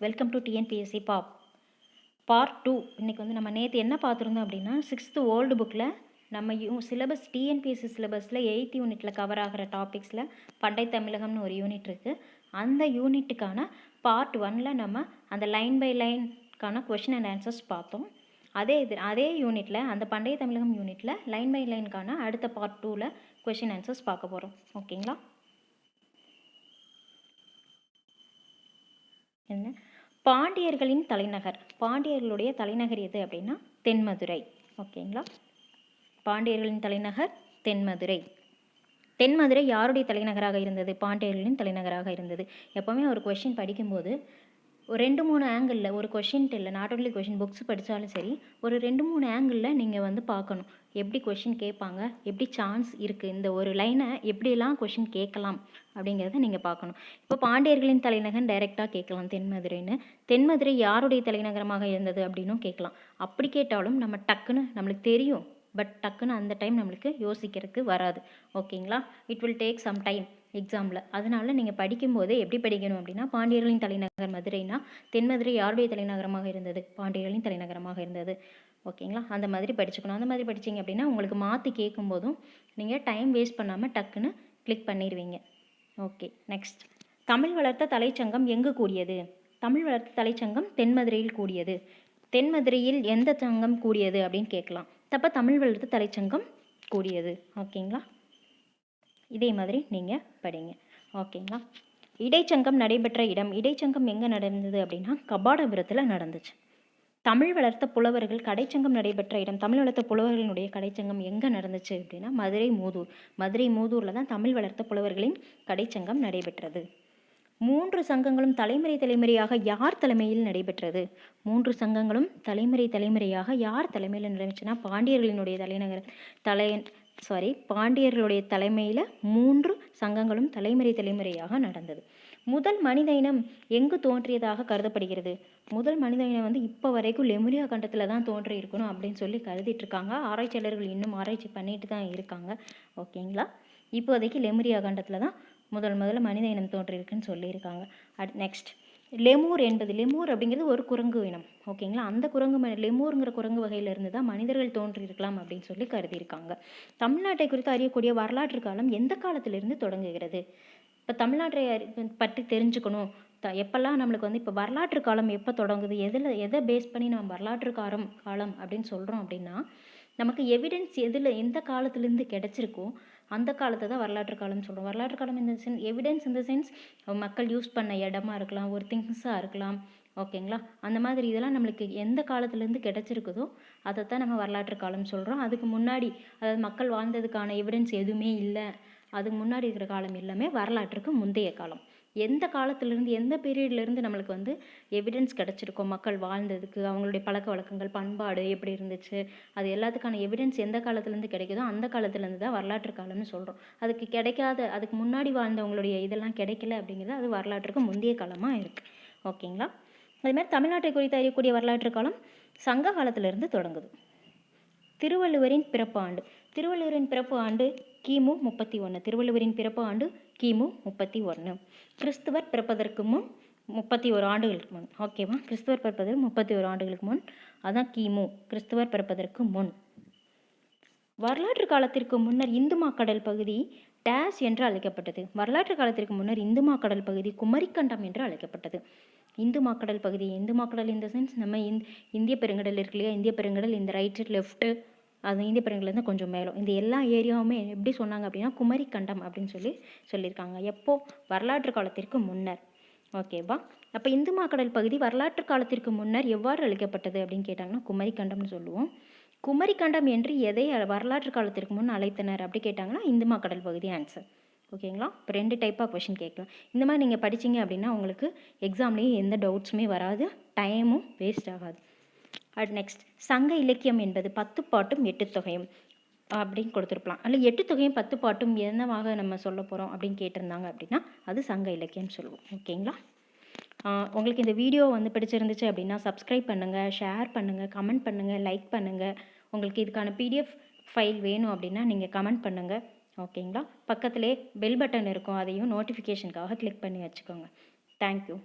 Welcome to TNPSC பாப் part two இன்றைக்கி வந்து நம்ம நேற்று என்ன பார்த்துருந்தோம் அப்படின்னா சிக்ஸ்த்து ஓல்டு புக்கில் நம்ம யூ சிலபஸ் டிஎன்பிஎஸ்சி சிலபஸில் எயித் யூனிட்டில் கவர் ஆகிற டாபிக்ஸில் பண்டை தமிழகம்னு ஒரு யூனிட் இருக்குது அந்த யூனிட்டுக்கான பார்ட் ஒனில் நம்ம அந்த லைன் பை லைன்க்கான கொஷின் அண்ட் ஆன்சர்ஸ் பார்த்தோம். அதே இது அதே யூனிட்டில் அந்த பண்டைய தமிழகம் யூனிட்டில் லைன் பை லைனுக்கான அடுத்த பார்ட் டூவில் கொஷின் ஆன்சர்ஸ் பார்க்க போகிறோம் ஓகேங்களா என்ன? பாண்டியர்களின் தலைநகர். பாண்டியர்களுடைய தலைநகர் எது அப்படின்னா தென்மதுரை. ஓகேங்களா? பாண்டியர்களின் தலைநகர் தென்மதுரை. தென்மதுரை யாருடைய தலைநகராக இருந்தது? பாண்டியர்களின் தலைநகராக இருந்தது. எப்போவுமே ஒரு கொஷின் படிக்கும்போது ஒரு ரெண்டு மூணு ஆங்கிளில் ஒரு கொஷின்ட்டு இல்லை நாட் ஒன்லி கொஷின் புக்ஸ் படித்தாலும் சரி ஒரு ரெண்டு மூணு ஆங்கிளில் நீங்கள் வந்து பார்க்கணும். எப்படி கொஷின் கேட்பாங்க? எப்படி சான்ஸ் இருக்குது இந்த ஒரு லைனை எப்படிலாம் கொஷின் கேட்கலாம்? அப்படிங்கிறத நீங்கள் பார்க்கணும். இப்போ பாண்டியர்களின் தலைநகர் டைரெக்டாக கேட்கலாம் தென்மதுரைன்னு. தென்மதுரை யாருடைய தலைநகரமாக இருந்தது அப்படின்னும் கேட்கலாம். அப்படி கேட்டாலும் நம்ம டக்குன்னு நம்மளுக்கு தெரியும். பட் டக்குன்னு அந்த டைம் நம்மளுக்கு யோசிக்கிறதுக்கு வராது. ஓகேங்களா it will take some time எக்ஸாமில் அதனால் நீங்கள் படிக்கும்போதே எப்படி படிக்கணும் அப்படின்னா பாண்டியர்களின் தலைநகர் மதுரைனா தென்மதுரை யாருடைய தலைநகரமாக இருந்தது? பாண்டியர்களின் தலைநகரமாக இருந்தது. ஓகேங்களா? அந்த மாதிரி படிச்சுக்கணும். அந்த மாதிரி படிச்சிங்க அப்படின்னா உங்களுக்கு மாற்றி கேட்கும்போதும் நீங்கள் டைம் வேஸ்ட் பண்ணாமல் டக்குன்னு கிளிக் பண்ணிடுவீங்க. ஓகே நெக்ஸ்ட் தமிழ் வளர்த்த தலைச்சங்கம் எங்கு கூடியது? தமிழ் வளர்த்த தலைச்சங்கம் தென்மதுரையில் கூடியது. தென்மதுரையில் எந்த சங்கம் கூடியது அப்படின்னு கேட்கலாம். தப்போ தமிழ் வளர்த்த தலைச்சங்கம் கூடியது. ஓகேங்களா? இதே மாதிரி நீங்கள் படிங்க. ஓகேங்களா? இடைச்சங்கம் நடைபெற்ற இடம் இடைச்சங்கம் எங்கே நடந்தது அப்படின்னா கபாடபுரத்தில் நடந்துச்சு. தமிழ் வளர்த்த புலவர்கள் கடைச்சங்கம் நடைபெற்ற இடம் தமிழ் வளர்த்த புலவர்களினுடைய கடைச்சங்கம் எங்கே நடந்துச்சு அப்படின்னா மதுரை மூதூர். மதுரை மூதூரில் தான் தமிழ் வளர்த்த புலவர்களின் கடைச்சங்கம் நடைபெற்றது. மூன்று சங்கங்களும் தலைமுறை தலைமுறையாக யார் தலைமையில் நடைபெற்றது? மூன்று சங்கங்களும் தலைமுறை தலைமுறையாக யார் தலைமையில் நடந்துச்சுன்னா பாண்டியர்களினுடைய தலைநகர் தலை சாரி பாண்டியர்களுடைய தலைமையில் மூன்று சங்கங்களும் தலைமுறை தலைமுறையாக நடந்தது. முதல் மனித இனம் எங்கு தோன்றியதாக கருதப்படுகிறது? முதல் மனித இனம் வந்து இப்போ வரைக்கும் லெமுரியா கண்டத்தில் தான் தோன்றி இருக்கணும் அப்படின்னு சொல்லி கருதிட்டு இருக்காங்க. ஆராய்ச்சியாளர்கள் இன்னும் ஆராய்ச்சி பண்ணிட்டு தான் இருக்காங்க. ஓகேங்களா? இப்போதைக்கு லெமுரியா கண்டத்தில் தான் முதல் முதல்ல மனித இனம் தோன்றியிருக்குன்னு சொல்லியிருக்காங்க. அட் நெக்ஸ்ட் லெமூர் என்பது லெமூர் அப்படிங்கிறது ஒரு குரங்கு இனம் ஓகேங்களா? அந்த குரங்கு லெமூருங்கிற குரங்கு வகையிலிருந்து தான் மனிதர்கள் தோன்றியிருக்கலாம் அப்படின்னு சொல்லி கருதியிருக்காங்க. தமிழ்நாட்டை குறித்து அறியக்கூடிய வரலாற்று காலம் எந்த காலத்திலிருந்து தொடங்குகிறது? இப்போ தமிழ்நாட்டை பற்றி தெரிஞ்சுக்கணும். த எப்போல்லாம் நம்மளுக்கு வந்து இப்போ வரலாற்று காலம் எப்போ தொடங்குது எதில் எதை பேஸ் பண்ணி நம்ம வரலாற்று காலம் காலம் அப்படின்னு சொல்கிறோம் அப்படின்னா நமக்கு எவிடன்ஸ் எதில் எந்த காலத்துலேருந்து கிடச்சிருக்கோ அந்த காலத்தை தான் வரலாற்று காலம்னு சொல்கிறோம் வரலாற்று காலம் இந்த சென் எவிடன்ஸ் இந்த சென்ஸ் மக்கள் யூஸ் பண்ண இடமா இருக்கலாம் ஒரு திங்ஸாக இருக்கலாம். ஓகேங்களா அந்த மாதிரி இதெல்லாம் நம்மளுக்கு எந்த காலத்துலேருந்து கிடச்சிருக்குதோ அதை தான் நம்ம வரலாற்று காலம் சொல்கிறோம் அதுக்கு முன்னாடி அதாவது மக்கள் வாழ்ந்ததுக்கான எவிடன்ஸ் எதுவுமே இல்லை. அதுக்கு முன்னாடி இருக்கிற காலம் எல்லாமே வரலாற்றுக்கு முந்தைய காலம். எந்த காலத்துலேருந்து எந்த பீரியட்லேருந்து நம்மளுக்கு வந்து எவிடன்ஸ் கிடச்சிருக்கோ மக்கள் வாழ்ந்ததுக்கு அவங்களுடைய பழக்க வழக்கங்கள் பண்பாடு எப்படி இருந்துச்சு? அது எல்லாத்துக்கான எவிடன்ஸ் எந்த காலத்துலேருந்து கிடைக்குதோ அந்த காலத்துலேருந்து தான் வரலாற்று காலம்னு சொல்கிறோம் அதுக்கு கிடைக்காத அதுக்கு முன்னாடி வாழ்ந்தவங்களுடைய இதெல்லாம் கிடைக்கல அப்படிங்கிறது அது வரலாற்றுக்கு முந்தைய காலமாக இருக்குது ஓகேங்களா? அதே மாதிரி தமிழ்நாட்டை குறித்து அறியக்கூடிய வரலாற்று காலம் சங்க காலத்திலிருந்து தொடங்குது. திருவள்ளுவரின் பிறப்பு ஆண்டு. திருவள்ளுவரின் பிறப்பு ஆண்டு கிமு முப்பத்தி ஒன்று திருவள்ளுவரின் பிறப்பு ஆண்டு கிமு முப்பத்தி ஒன்று கிறிஸ்துவர் பிறப்பதற்கு முன் முப்பத்தி ஒரு ஆண்டுகளுக்கு முன். ஓகேவா கிறிஸ்துவர் பிறப்பதற்கு முப்பத்தி ஒரு ஆண்டுகளுக்கு முன். அதான் கிமு. கிறிஸ்துவர் பிறப்பதற்கு முன். வரலாற்று காலத்திற்கு முன்னர் இந்து மாக்கடல் பகுதி டேஸ் என்று அழைக்கப்பட்டது. வரலாற்று காலத்திற்கு முன்னர் இந்து மாக்கடல் பகுதி குமரிக்கண்டம் என்று அழைக்கப்பட்டது. இந்து மாக்கடல் பகுதி இந்து மாக்கடல் இந்த சென்ஸ் நம்ம இந்திய பெருங்கடல் இருக்கு இல்லையா? இந்திய பெருங்கடல் இந்த ரைட்டு லெஃப்ட்டு அது இந்திய பெருங்கடலேருந்து கொஞ்சம் மேலும். இந்த எல்லா ஏரியாவுமே எப்படி சொன்னாங்க அப்படின்னா குமரிக்கண்டம் அப்படின்னு சொல்லி சொல்லியிருக்காங்க. எப்போ? வரலாற்று காலத்திற்கு முன்னர். ஓகேவா அப்போ இந்து மாக்கடல் பகுதி வரலாற்று காலத்திற்கு முன்னர் எவ்வாறு அழைக்கப்பட்டது அப்படின்னு கேட்டாங்கன்னா குமரிக்கண்டம்னு சொல்லுவோம். குமரிக்கண்டம் என்று எதை வரலாற்று காலத்திற்கு முன் அழைத்தனர் அப்படி கேட்டாங்கன்னா இந்துமா கடல் பகுதி ஆன்சர் ஓகேங்களா இப்போ ரெண்டு டைப்பாக கொஷின் கேட்கலாம். இந்த மாதிரி நீங்கள் படித்தீங்க அப்படின்னா உங்களுக்கு எக்ஸாம்லேயும் எந்த டவுட்ஸுமே வராது டைமும் வேஸ்ட் ஆகாது. அட் நெக்ஸ்ட் சங்க இலக்கியம் என்பது பத்து பாட்டும் எட்டு தொகையும் அப்படின்னு கொடுத்துருக்கலாம். அல்ல எட்டு தொகையும் பத்து பாட்டும் என்னவாக நம்ம சொல்ல போகிறோம் அப்படின்னு கேட்டிருந்தாங்க அப்படின்னா அது சங்க இலக்கியம்னு சொல்லுவோம். ஓகேங்களா உங்களுக்கு இந்த வீடியோ வந்து பிடிச்சிருந்துச்சு அப்படின்னா சப்ஸ்கிரைப் பண்ணுங்கள் ஷேர் பண்ணுங்கள் கமெண்ட் பண்ணுங்கள் லைக் பண்ணுங்கள் உங்களுக்கு இதுக்கான பிடிஎஃப் ஃபைல் வேணும் அப்படின்னா நீங்கள் கமெண்ட் பண்ணுங்கள் ஓகேங்களா பக்கத்துலேயே பெல் பட்டன் இருக்கும். அதையும் நோட்டிஃபிகேஷனுக்காக கிளிக் பண்ணி வச்சுக்கோங்க. தேங்க்யூ